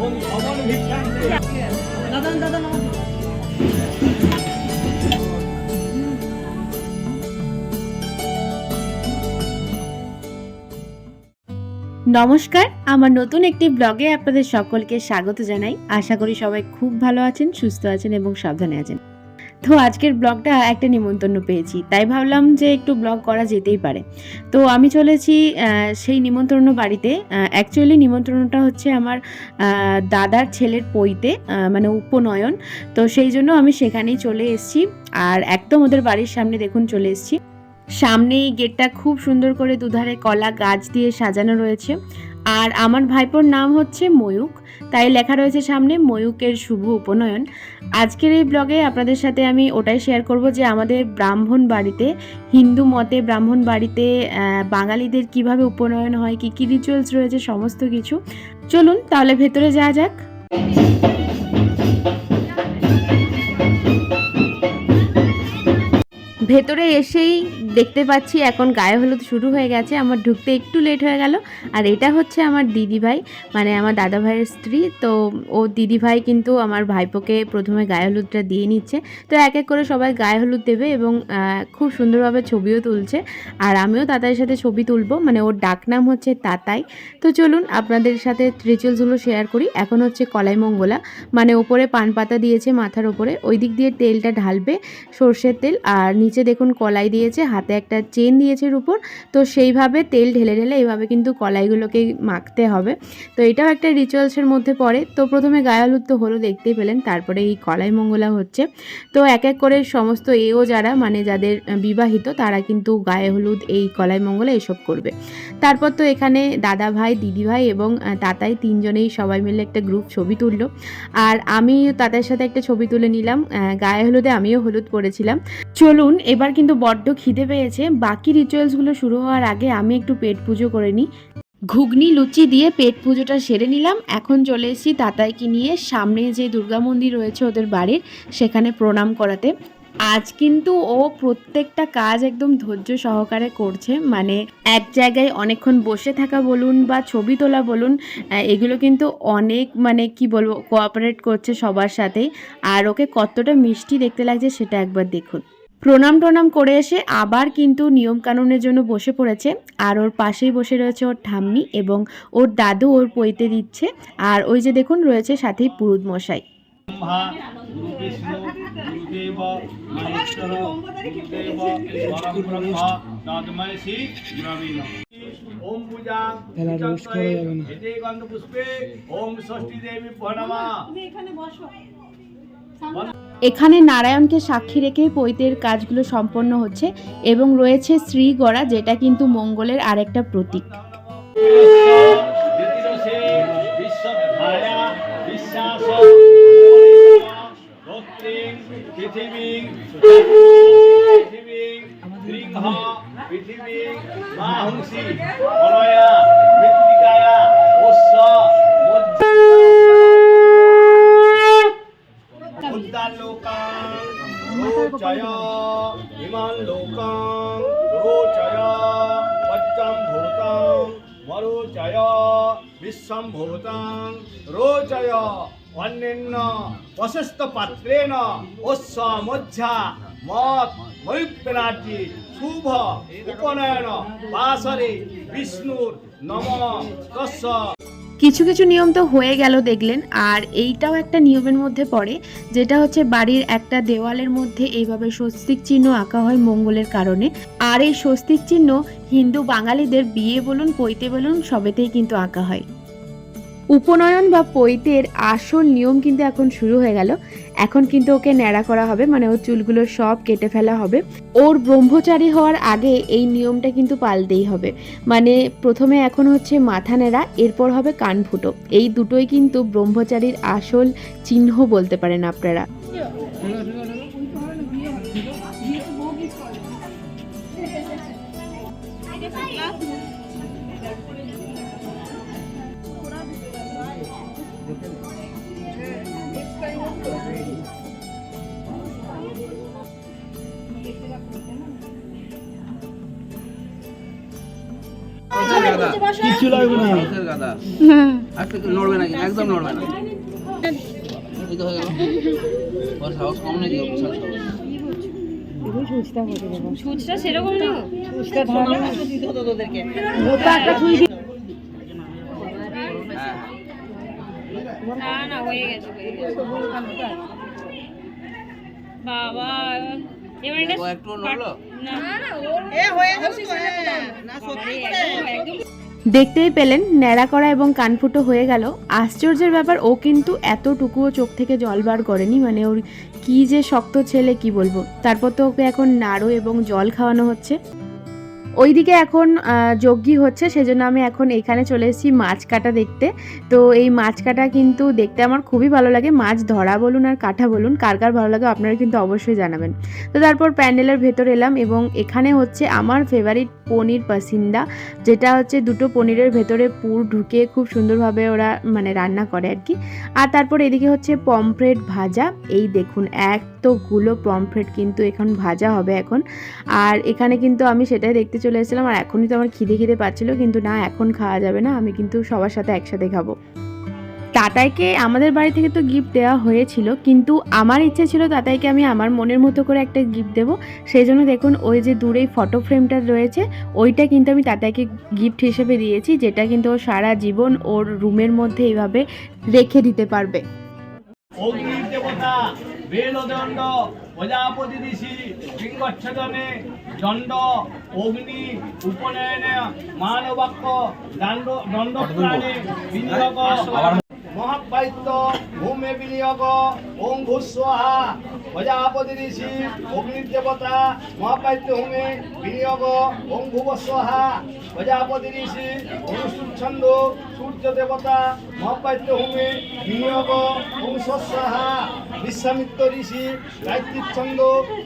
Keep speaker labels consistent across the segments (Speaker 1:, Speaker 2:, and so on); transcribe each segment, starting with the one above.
Speaker 1: ওম অমর ভিক্ষান্তে
Speaker 2: দাদা দাদা নমস্কার
Speaker 3: নমস্কার, আমার নতুন একটি ব্লগে আপনাদের সকলকে স্বাগত জানাই। আশা করি সবাই খুব ভালো আছেন, সুস্থ আছেন এবং সাবধানে আছেন। তো আজকের ব্লগটা একটা নিমন্ত্রণ পেয়েছি, তাই ভাবলাম যে একটু ব্লগ করা যেতেই পারে। তো আমি চলেছি সেই নিমন্ত্রণ বাড়িতে। অ্যাকচুয়ালি নিমন্ত্রণটা হচ্ছে আমার দাদার ছেলের পইতে মানে উপনয়ন। তো সেই জন্য আমি সেখানেই চলে এসেছি, আর একদম ওদের বাড়ির সামনে দেখুন চলে এসেছি। সামনেই গেটটা খুব সুন্দর করে দুধারে কলা গাছ দিয়ে সাজানো রয়েছে। আর আমার ভাইপোর নাম হচ্ছে ময়ূক, তাই লেখা রয়েছে সামনে ময়ূকের শুভ উপনয়ন। আজকের এই ব্লগে আপনাদের সাথে আমি ওটাই শেয়ার করব যে আমাদের ব্রাহ্মণ বাড়িতে, হিন্দু মতে ব্রাহ্মণ বাড়িতে বাঙালিদের কীভাবে উপনয়ন হয়, কী কী রিচুয়ালস রয়েছে, সমস্ত কিছু। চলুন তাহলে ভেতরে যাওয়া যাক। ভেতরে এসেই দেখতে পাচ্ছি এখন গায়ে হলুদ শুরু হয়ে গেছে, আমার ঢুকতে একটু লেট হয়ে গেল। আর এটা হচ্ছে আমার দিদি ভাই মানে আমার দাদা ভাইয়ের স্ত্রী। তো ও দিদি ভাই কিন্তু আমার ভাইপোকে প্রথমে গায়ে হলুদটা দিয়ে নিচ্ছে। তো এক এক করে সবাই গায়ে হলুদ দেবে এবং খুব সুন্দরভাবে ছবিও তুলছে। আর আমিও তাতাইয়ের সাথে ছবি তুলবো মানে ওর ডাকনাম হচ্ছে তাতাই। তো চলুন আপনাদের সাথে রিচুয়ালসগুলো শেয়ার করি। এখন হচ্ছে কলাই মঙ্গলা মানে ওপরে পান পাতা দিয়েছে মাথার ওপরে। ওই দিক দিয়ে তেলটা ঢালবে, সর্ষের তেল, আর নিচে দেখুন কলাই দিয়েছে, হাতে একটা চেন দিয়েছে উপর তো সেইভাবে তেল ঢেলে ঢেলে এইভাবে কিন্তু কলাইগুলোকে মাখতে হবে। তো এটাও একটা রিচুয়ালসের মধ্যে পড়ে। তো প্রথমে গায়ে হলুদ তো হলো দেখতেই পেলেন, তারপরে এই কলাই মঙ্গলা হচ্ছে। তো এক এক করে সমস্ত এও যারা মানে যাদের বিবাহিত, তারা কিন্তু গায়ে হলুদ, এই কলাই মঙ্গলা এসব করবে। তারপর তো এখানে দাদা ভাই, দিদি ভাই এবং তাতাই তিনজনেই সবাই মিলে একটা গ্রুপ ছবি তুললো। আর আমি তাদের সাথে একটা ছবি তুলে নিলাম। গায়ে হলুদে আমিও হলুদ পরেছিলাম। চলুন, এবার কিন্তু বড্ড খিদে পেয়েছে। বাকি রিচুয়ালসগুলো শুরু হওয়ার আগে আমি একটু পেট পুজো করে নিই। ঘুগনি, লুচি দিয়ে পেট পুজোটা সেরে নিলাম। এখন চলে এসেছি তাতাইকে নিয়ে সামনে যে দুর্গা মন্দির রয়েছে ওদের বাড়ির, সেখানে প্রণাম করাতে। আজ কিন্তু ও প্রত্যেকটা কাজ একদম ধৈর্য সহকারে করছে। মানে এক জায়গায় অনেকক্ষণ বসে থাকা বলুন বা ছবি তোলা বলুন এগুলো কিন্তু অনেক মানে কি বলব কোঅপারেট করছে সবার সাথেই আর ওকে কতটা মিষ্টি দেখতে লাগছে সেটা একবার দেখুন। প্রণাম টনাম করে এসে আবার কিন্তু নিয়ম কানুনের জন্য বসে পড়েছে। আর ওর পাশেই বসে রয়েছে ওর ঠাম্মি এবং ওর দাদু ওর পইতে দিচ্ছে। আর ওই যে দেখুন রয়েছে সাথেই পুরুত মশাই।
Speaker 1: গন্ধ পুষ্পে ওম ষষ্ঠী দেবী প্রণমা।
Speaker 2: এখানে বসো।
Speaker 3: এখানে নারায়ণকে সাক্ষী রেখে পৈতের কাজগুলো সম্পন্ন হচ্ছে এবং রয়েছে শ্রীগড়া যেটা কিন্তু মঙ্গলের আরেকটা প্রতীক।
Speaker 1: পৃথিবীং ভূতাং রোচয় অন্যান্য প্রশস্ত পাত্রেণ মজ্জা মত শুভ উপনয়ন বাসরে বিষ্ণুর নম
Speaker 3: কিছু কিছু নিয়ম তো হয়ে গেল দেখলেন, আর এইটাও একটা নিয়মের মধ্যে পড়ে, যেটা হচ্ছে বাড়ির একটা দেওয়ালের মধ্যে এইভাবে স্বস্তিক চিহ্ন আঁকা হয় মঙ্গলের কারণে। আর এই স্বস্তিক চিহ্ন হিন্দু বাঙালিদের বিয়ে বলুন, পৈতে বলুন, সবেতেই কিন্তু আঁকা হয়। উপনয়ন বা পৈতের আসল নিয়ম কিন্তু এখন শুরু হয়ে গেল। এখন কিন্তু ওকে ন্যাড়া করা হবে মানে ওর চুলগুলো সব কেটে ফেলা হবে। ওর ব্রহ্মচারী হওয়ার আগে এই নিয়মটা কিন্তু পাল্টেই হবে। মানে প্রথমে এখন হচ্ছে মাথা নেড়া এরপর হবে কান ফুটো। এই দুটোই কিন্তু ব্রহ্মচারীর আসল চিহ্ন বলতে পারেন আপনারা।
Speaker 1: কিছু লাগবে না।
Speaker 4: নড়বে না একদম নড়বে না। এই তো হয়ে গেল। ওর সাহস কম নাকি ওর বিশাল সাহস।
Speaker 2: সুচটা সেরকম না। না। না হয়ে গেছে বাবা এবার এটা
Speaker 4: একটু নড়লো?
Speaker 2: না না ওর এ হয়ে গেছে না সত্যি করে। একদম
Speaker 3: দেখতেই পেলেন ন্যাড়া করা এবং কানফুটো হয়ে গেল। আশ্চর্যের ব্যাপার, ও কিন্তু এতটুকুও চোখ থেকে জল বার করেনি। মানে ওর কি যে শক্ত ছেলে, কি বলব? তারপর তো ওকে এখন নাড়ু এবং জল খাওয়ানো হচ্ছে। ওইদিকে এখন যজ্ঞি হচ্ছে, সেজন্য আমি এখন এখানে চলে এসেছি মাছ কাটা দেখতে। তো এই মাছ কাটা কিন্তু দেখতে আমার খুবই ভালো লাগে। মাছ ধরা বলুন আর কাটা বলুন, কার কার ভালো লাগে আপনারা কিন্তু অবশ্যই জানাবেন। তো তারপর প্যান্ডেলের ভেতর এলাম এবং এখানে হচ্ছে আমার ফেভারিট পনির পাসিন্দা, যেটা হচ্ছে দুটো পনিরের ভেতরে পুর ঢুকে খুব সুন্দরভাবে ওরা মানে রান্না করে আর কি। আর তারপর এদিকে হচ্ছে পমফ্রেট ভাজা, এই দেখুন এক এতগুলো পমফ্রেট কিন্তু এখন ভাজা হবে এখন। আর এখানে কিন্তু আমি সেটাই দেখতে চলে এসেছিলাম আর এখনই তো আমার খিদে খিদে পাচ্ছিল, কিন্তু না, এখন খাওয়া যাবে না, আমি কিন্তু সবার সাথে একসাথে খাব। তাতাইকে আমাদের বাড়ি থেকে তো গিফট দেওয়া হয়েছিল কিন্তু আমার ইচ্ছে ছিল তাতাইকে আমি আমার মনের মতো করে একটা গিফট দেবো। সেই জন্য দেখুন ওই যে দূরেই ফটো ফ্রেমটা রয়েছে ওইটা কিন্তু আমি তাতাইকে গিফট হিসেবে দিয়েছি যেটা কিন্তু ও সারা জীবন ওর রুমের মধ্যে এইভাবে রেখে দিতে পারবে।
Speaker 1: দেবতা বেলদণ্ড প্রজাপতি ঋষি সিংহচ্ছদনে দণ্ড অগ্নি উপনয়নে মানবাক্য দণ্ড দণ্ড বিনিয়োগ মহাপাইত্য ভূমে বিনিয়োগ, ওং ভূস্বাহা প্রজাপতি ঋষি অগ্নি দেবতা মহাপাইত্য ভূমে বিনিয়োগ, ওং ভুবস্বাহা প্রজাপতি ঋষি অনুসূচ্ছন্দ সূর্য দেবতা মহাপাইত্য ভূমে বিনিয়োগ, ওং স্বস্বাহা বিশ্বামিত্র ঋষি গায়ত্রী ছন্দ,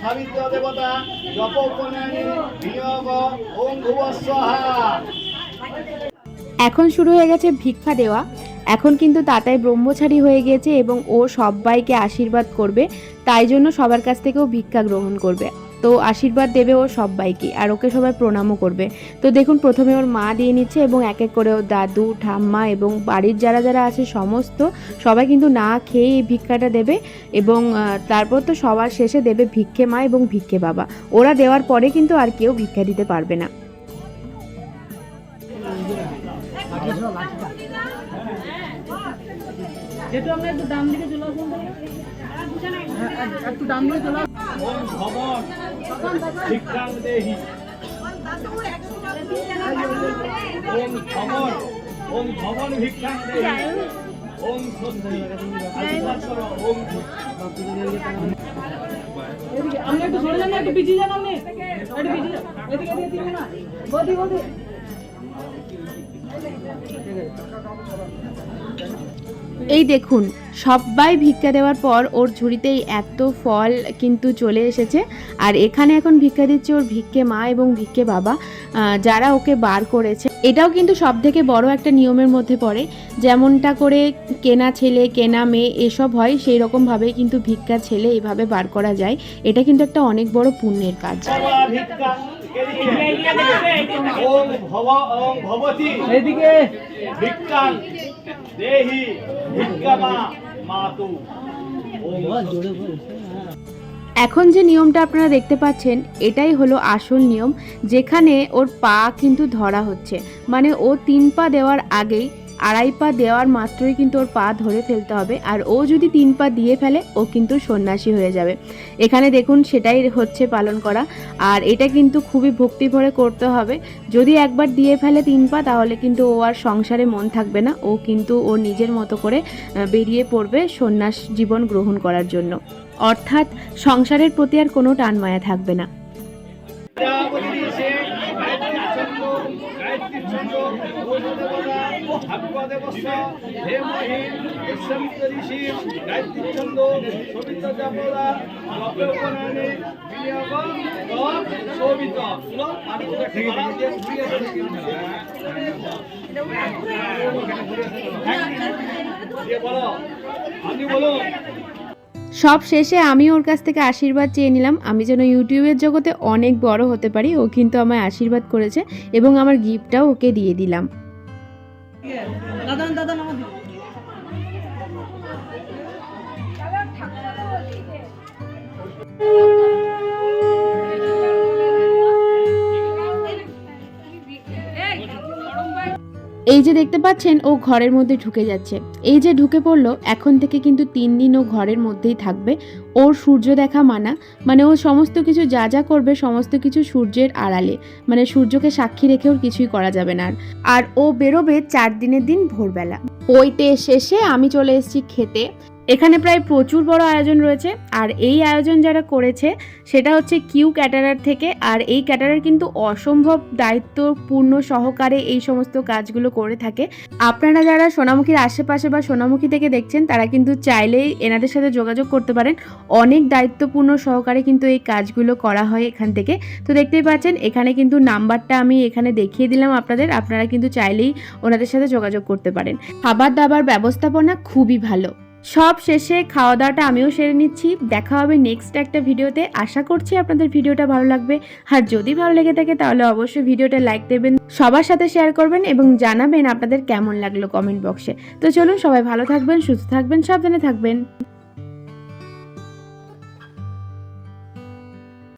Speaker 1: সাবিত্র দেবতা জপ উপনয়নে বিনিয়োগ, ওং ভুবস্বাহা
Speaker 3: এখন শুরু হয়ে গেছে ভিক্ষা দেওয়া। এখন কিন্তু তাতাই ব্রহ্মচারী হয়ে গিয়েছে এবং ও সবাইকে আশীর্বাদ করবে, তাই জন্য সবার কাছ থেকেও ভিক্ষা গ্রহণ করবে। তো আশীর্বাদ দেবে ও সবাইকে, আর ওকে সবাই প্রণামও করবে। তো দেখুন, প্রথমে ওর মা দিয়ে নিচ্ছে এবং এক এক করে ওর দাদু, ঠাম্মা এবং বাড়ির যারা যারা আছে সমস্ত, সবাই কিন্তু না খেয়ে এই ভিক্ষাটা দেবে এবং তারপর তো সবার শেষে দেবে ভিক্ষে মা এবং ভিক্ষে বাবা। ওরা দেওয়ার পরে কিন্তু আর কেউ ভিক্ষা দিতে পারবে না।
Speaker 2: যেহেতু আমরা একটু ডান দিকে চলে আসুন একটু ডান দিকে চলে আপনি একটু সরে যান একটু পিছিয়ে যান আপনি। একটু পিছিয়ে যান। এদিকে এদিকে না। বদি বদি।
Speaker 3: এই দেখুন সবাই ভিক্ষা দেওয়ার পর ওর ঝুড়িতেই এত ফল কিন্তু চলে এসেছে। আর এখানে এখন ভিক্ষা দিচ্ছে ওর ভিক্ষে মা এবং ভিক্ষে বাবা যারা ওকে বার করেছে। এটাও কিন্তু সব থেকে বড় একটা নিয়মের মধ্যে পড়ে। যেমনটা করে কেনা ছেলে, কেনা মেয়ে, এসব হয় সেই রকমভাবেই কিন্তু ভিক্ষা ছেলে এভাবে বার করা যায়। এটা কিন্তু একটা অনেক বড় পুণ্যের কাজ।
Speaker 1: ওম ভব ওম ভবতি।
Speaker 4: এদিকে
Speaker 1: ভিক্ষাং দেহি ভিক্ষামা মাতু।
Speaker 3: এখন যে নিয়মটা আপনারা দেখতে পাচ্ছেন এটাই হলো আসল নিয়ম যেখানে ওর পা কিন্তু ধরা হচ্ছে। মানে ও তিন পা দেওয়ার আগেই আড়াই পা দেওয়ার মাত্রই কিন্তু ওর পা ধরে ফেলতে হবে, আর ও যদি তিন পা দিয়ে ফেলে, ও কিন্তু সন্ন্যাসী হয়ে যাবে। এখানে দেখুন সেটাই হচ্ছে পালন করা, আর এটা কিন্তু খুবই ভক্তি ভরে করতে হবে। যদি একবার দিয়ে ফেলে তিন পা, তাহলে কিন্তু ও আর সংসারে মন থাকবে না, ও কিন্তু ও নিজের মতো করে বেরিয়ে পড়বে সন্ন্যাস জীবন গ্রহণ করার জন্য। অর্থাৎ সংসারের প্রতি আর কোনো টান মায়া থাকবে না।
Speaker 1: ঋষি উপনয়নে বিনিয়োগ শোভিত। আমি বলুন।
Speaker 3: সব শেষে আমি ওর কাছ থেকে আশীর্বাদ চেয়ে নিলাম। আমি যেন ইউটিউবের জগতে অনেক বড় হতে পারি ও কিন্তু আমায় আশীর্বাদ করেছে এবং আমার গিফটটাও ওকে দিয়ে দিলাম।
Speaker 2: দাদা দাদা নামা দিন
Speaker 3: এই যে দেখতে পাচ্ছেন, ও ঘরের মধ্যে ঢুকে যাচ্ছে। এই যে ঢুকে পড়ল, এখন থেকে কিন্তু তিন দিন ও ঘরের মধ্যেই থাকবে। ওর সূর্য দেখা মানা মানে ও সমস্ত কিছু যা যা করবে, সমস্ত কিছু সূর্যের আড়ালে। মানে সূর্যকে সাক্ষী রেখে ওর কিছুই করা যাবে না আর। ও বেরোবে চার দিনের দিন ভোরবেলা। ওইটে শেষে আমি চলে এসেছি খেতে। এখানে প্রায় প্রচুর বড় আয়োজন রয়েছে, আর এই আয়োজন যারা করেছে, সেটা হচ্ছে কিউ ক্যাটারার থেকে, আর এই ক্যাটারার কিন্তু অসম্ভব দায়িত্বপূর্ণ সহকারে এই সমস্ত কাজগুলো করে থাকে। আপনারা যারা সোনামুখীর আশেপাশে বা সোনামুখী থেকে দেখছেন, তারা কিন্তু চাইলেই এনাদের সাথে যোগাযোগ করতে পারেন। অনেক দায়িত্বপূর্ণ সহকারে কিন্তু এই কাজগুলো করা হয় এখান থেকে। তো দেখতেই পাচ্ছেন, এখানে কিন্তু নাম্বারটা আমি এখানে দেখিয়ে দিলাম আপনাদের, আপনারা কিন্তু চাইলেই ওনাদের সাথে যোগাযোগ করতে পারেন। খাবার দাবার ব্যবস্থাপনা খুবই ভালো। সব শেষে খাওয়া দাওয়াটা আমিও সেরে নিচ্ছি। দেখা হবে নেক্সট একটা ভিডিওতে। আশা করছি আপনাদের ভিডিওটা ভালো লাগবে। আর যদি ভালো লেগে থাকে তাহলে অবশ্যই ভিডিওটা লাইক দেবেন, সবার সাথে শেয়ার করবেন এবং জানাবেন আপনাদের কেমন লাগল কমেন্ট বক্সে তো চলুন সবাই ভালো থাকবেন, সুস্থ থাকবেন, সাবধানে থাকবেন।